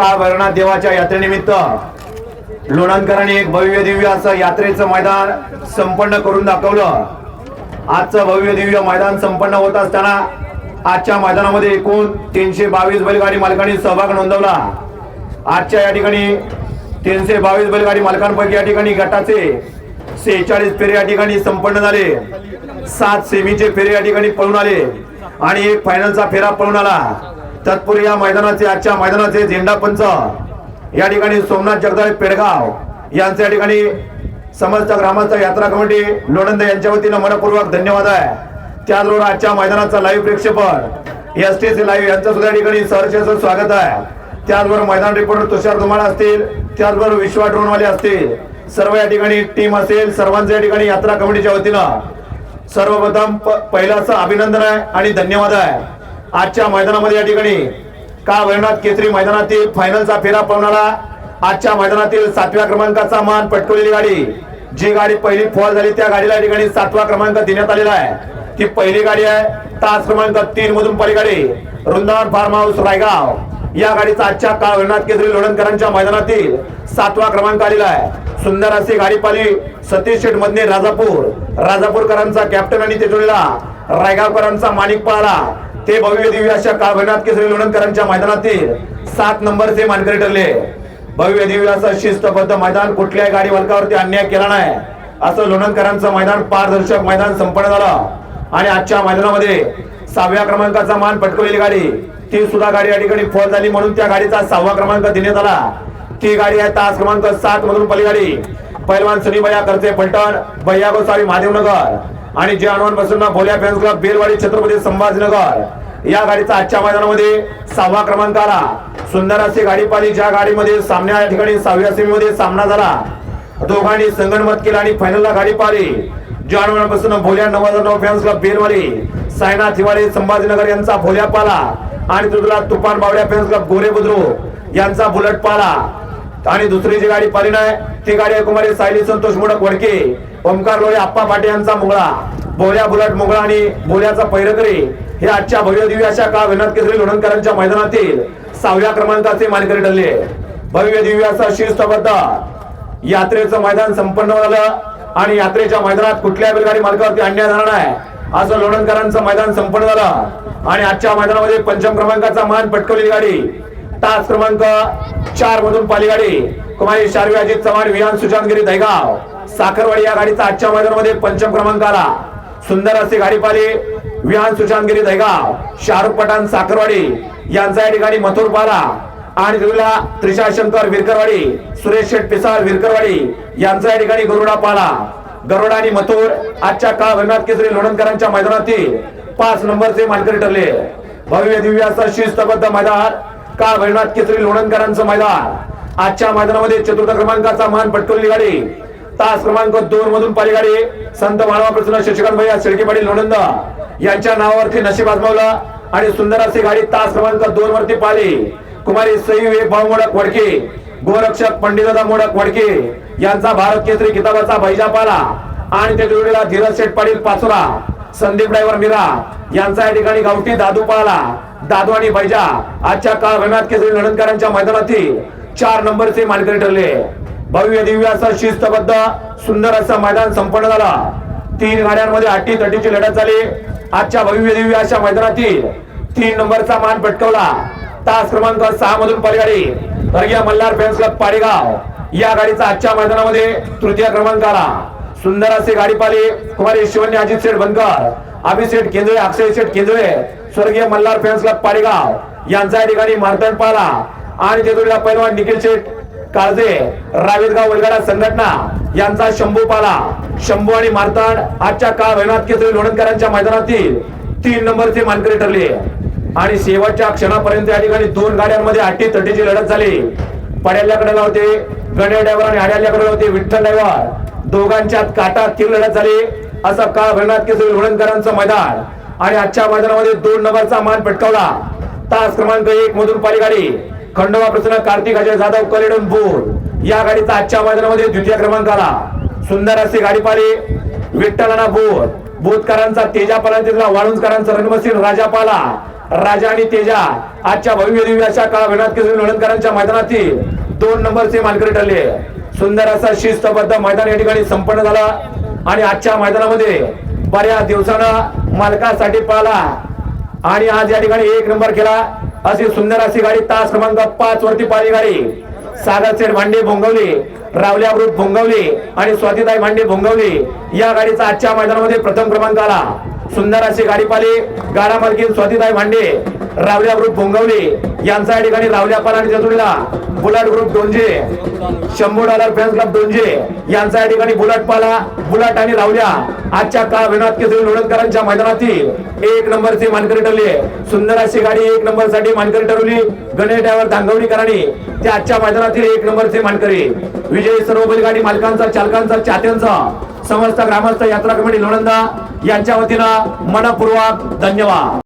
काळ भरणा देवाच्या यात्रेनिमित्त लोणंदकरांनी एक भव्य दिव्य असं यात्रेचं मैदान संपन्न करून दाखवलं. आजचं भव्य दिव्य मैदान संपन्न होत असताना आजच्या मैदानामध्ये एकूण तीनशे बावीस बैलगाडी मालकांनी सहभाग नोंदवला. आजच्या या ठिकाणी तीनशे बावीस बैलगाडी मालकांपैकी या ठिकाणी गटाचे सेहेचाळीस फेरे या ठिकाणी संपन्न झाले. सात सेमीचे फेरे या ठिकाणी पळून आले आणि एक फायनलचा फेरा पळून आला. तत्पूर्वी या मैदानाचे आजच्या मैदानाचे झेंडा पंच या ठिकाणी सोमनाथ जगदाळे पेडगाव यांच्या या ठिकाणी समस्त ग्रामांचा यात्रा कमिटी लोणंद यांच्या वतीनं मनपूर्वक धन्यवाद आहे. त्याचबरोबर आजच्या मैदानाचा लाईव्ह प्रेक्षेपण एस टी सी लाईव्ह यांचं सुद्धा ठिकाणी सहर्षाचं स्वागत आहे. त्याचबरोबर मैदान रिपोर्टर तुषार धुमाळ असतील त्याचबरोबर विश्वा ड्रोनवाले असतील सर्व या ठिकाणी टीम असेल सर्वांचं या ठिकाणी यात्रा कमिटीच्या वतीनं सर्वप्रथम प- असं अभिनंदन आहे आणि धन्यवाद आहे. आजच्या मैदानामध्ये या ठिकाणी का वैनाथ केसरी मैदानातील फायनलचा फेरा पवणारा आजच्या मैदानातील सातव्या क्रमांकाचा मान पटकवलेली गाडी जी गाडी पहिली फॉल झाली त्या गाडीला या ठिकाणी सातवा क्रमांक देण्यात आलेला आहे. ती पहिली गाडी आहे तास क्रमांक तीन मधून गाडी वृंदावन फार्म हाऊस रायगाव. या गाडीचा आजच्या काळ वैनाथ केसरी लोणंदकरांच्या मैदानातील सातवा क्रमांक आलेला आहे. सुंदर अशी गाडी पाली सतीश शेठ मधने राजापूर. राजापूरकरांचा कॅप्टन आणि ते रायगावकरांचा माणिक पळाला. ते भव्य दिव्य अशा काळ केसरी लोणंदकरांच्या मैदानातील सात नंबरचे मानकरी ठरले. भव्य दिव्य असं शिस्तबद्ध मैदान कुठल्याही गाडी वर्गावरती अन्याय केला नाही. असं लोणंदकरांचं मैदान पारदर्शक मैदान संपन्न झालं. आणि आजच्या मैदानामध्ये सहाव्या क्रमांकाचा मान पटकवलेली गाडी ती सुद्धा गाडी या ठिकाणी फॉल झाली म्हणून त्या गाडीचा सहावा क्रमांक देण्यात आला. ती गाडी आहे तास क्रमांक सात मधून पलीगाडी पैलवान भैया करते पलटण भैया गोसावी महादेवनगर. आणि जे आणवण बसून भोल्या फॅन्स क्लब बेलवाडी छत्रपती संभाजीनगर. या गाडीचा आजच्या मैदानामध्ये सहावा क्रमांक आला. सुंदर अशी गाडी पाहिली ज्या गाडीमध्ये सामन्या या ठिकाणी सहाव्या सेमीमध्ये सामना झाला. दोघांनी संगणमत केला आणि फायनलला गाडी पाहिली. जानवरांपासून भोल्या नऊ हजार नऊ फॅन्स क्लब बेलवाडी सायनाथ हिवाळे संभाजीनगर यांचा भोल्या पाला. आणि तुला तुफान बावड्या फॅन्स क्लब गोरे बुद्रू यांचा बुलट पाला. आणि दुसरी जी गाडी पाली नाही ती गाडी आहे कुमारी सायली संतोष मुडक वडके ओमकार लोळे आप्पा पाटे यांचा मुगळा बोल्या बुलट मुगळा आणि बोल्याचा पैरकरी हे आजच्या भव्य दिव्य अशा का विनोद केसरी लोणंदकरांच्या मैदानातील सहाव्या क्रमांकाचे मानकरी ठरले. भव्य दिव्य असा शिस्तबद्ध यात्रेचं मैदान संपन्न झालं आणि यात्रेच्या मैदानात कुठल्या बैलगाडी मालकावरती अन्याय झाला नाही. असं लोणंदकरांचं मैदान संपन्न झालं आणि आजच्या मैदानामध्ये पंचम क्रमांकाचा मान पटकवलेली गाडी तास क्रमांक चार मधून पाली गाडी कुमारी शारवी अजित चव्हाण विहान सुशांतगिरी दहगाव. साखरवाडी या गाडीचा आजच्या मैदानामध्ये पंचम क्रमांक आला. सुंदर असे गाडी पाली विहान सुशांतगिरी दहगाव. शाहरुख पठाण साखरवाडी यांचा या ठिकाणी मथुर पाला. आणि तुला त्रिशा शंकर विरकरवाडी. सुरेश शेठ पिसाळ विरकरवाडी यांचा या ठिकाणी गरुडा पाला. गरुडा आणि मथुर आजच्या काळ भैरनाथ केसरी लोणंदकरांच्या मैदानातील पाच नंबरचे मानकरी ठरले. भव्य दिव्य असं शिस्तबद्ध मैदान काळ भैरनाथ केसरी लोणंदकरांचं मैदान? आजच्या मैदानामध्ये चतुर्थ क्रमांकाचा मान पटकवलेली गाडी. तास क्रमांक दोन मधून पाली गाडी. संत मानवा प्रसन्न शशिकांत भैया शेळके पाटील लोणंद. यांच्या नावावरती नशीब आजमावलं आणि सुंदर अशी गाडी तास क्रमांक दोन वरती पाली कुमारी सई विवेक मोडक वडके गोरक्षक पंडितदा मोडक वडके यांचा भारत केसरी किताबाचा भैजा पाला आणि त्या जोडीला धीरज शेठ पाटील पाचोरा. संदीप ड्रायव्हर मीरा यांचा या ठिकाणी गावठी दादू पळाला. दादू आणि बैजा आजच्या काळ भैरनाथ केसरी लढणकरांच्या मैदानातील चार नंबरचे मानकरी ठरले. भव्य दिव्य असं शिस्तबद्ध सुंदर असं मैदान संपन्न झालं. तीन गाड्यांमध्ये अटी तटीची लढत झाली. आजच्या भव्य दिव्य अशा मैदानातील तीन नंबरचा मान पटकवला. तास क्रमांक सहा मधून पलीगाडी वर्गीय मल्हार फॅन्स क्लब पाडेगाव. या गाडीचा आजच्या मैदानामध्ये तृतीय क्रमांक आला. सुंदर असे गाडीपाली कुमारी शिवन्य अजित शेठ बनकर अभिषेठ केंद्रे अक्षय शेठ केंद्रे स्वर्गीय मल्हार फॅन्स क्लब पाडेगाव यांचा या ठिकाणी मारतण पाला. आणि ते जोडीला पैलवान निखिल शेठ काळजे रावेदगाव वलगाडा संघटना यांचा शंभू पाला. शंभू आणि मारताड आजच्या काळ भैरनाथ केसरी लोणंदकरांच्या मैदानातील तीन नंबरचे मानकरी ठरले. आणि शेवटच्या क्षणापर्यंत या ठिकाणी दोन गाड्यांमध्ये आठी तटीची लढत झाली. पड्याल्याकडे होते गणेश ड्रायव्हर आणि आड्याल्याकडे होते विठ्ठल ड्रायव्हर दोघांच्यात काटा तीन लढत झाली. असा काळ भैरनाथ केसरी लोणंदकरांचं मैदान. आणि आजच्या मैदानामध्ये दोन नंबरचा मान पटकावला. तास क्रमांक एक मधून पाली गाडी खंडोबा प्रसन्न कार्तिक अजय जाधव कलेडून बोर या गाडीचा आजच्या मैदानामध्ये द्वितीय क्रमांक आला. सुंदर अशी गाडी पाली विठ्ठलाना बोर बोधकरांचा तेजा पाला वाळुंजकरांचा रणमसीन राजा पाला. राजा आणि तेजा आजच्या भव्य दिव्याच्या काळ काळा केसरी लोणंदकरांच्या मैदानातील दोन नंबरचे मानकरी ठरले. सुंदर असा शिस्तबद्ध मैदान या ठिकाणी संपन्न झाला. आणि आजच्या मैदानामध्ये बऱ्याच दिवसानं मालकासाठी पळाला आणि आज या ठिकाणी एक नंबर केला. अशी सुंदर अशी गाडी तास क्रमांक पाच वरती पाहिली गाडी. सागर सेठ भांडे भोंगवली रावल्या ग्रुप भोंगवली आणि स्वातीताई भांडे भोंगवली. या गाडीचा आजच्या मैदानामध्ये प्रथम क्रमांक आला. सुंदर अशी गाडी पाली गाडा मालकीन स्वातीताई भांडे रावल्या ग्रुप भोंगवली. यांचा या ठिकाणी रावल्या पराणी आणि जजुरीला. बुलट ग्रुप दोनशे शंभर डॉलर फॅन्स क्लब दोनशे यांचा या ठिकाणी बुलट पाला. बुलट आणि रावल्या आजच्या काळ विनोद केसरी लोणंदकरांच्या मैदानातील. एक नंबरची मानकरी ठरली. सुंदर अशी गाडी एक नंबरसाठी मानकरी ठरवली. गणेश ड्रायव्हर धांगवडीकरांनी. ते आजच्या मैदानातील एक नंबरचे मानकरी. विजय सर्व बैलगाडी मालकांचा चालकांचा चाहत्यांचा. समस्त ग्रामस्थ यात्रा कमिटी लोणंदा. यांच्या वतीनं मनपूर्वक धन्यवाद.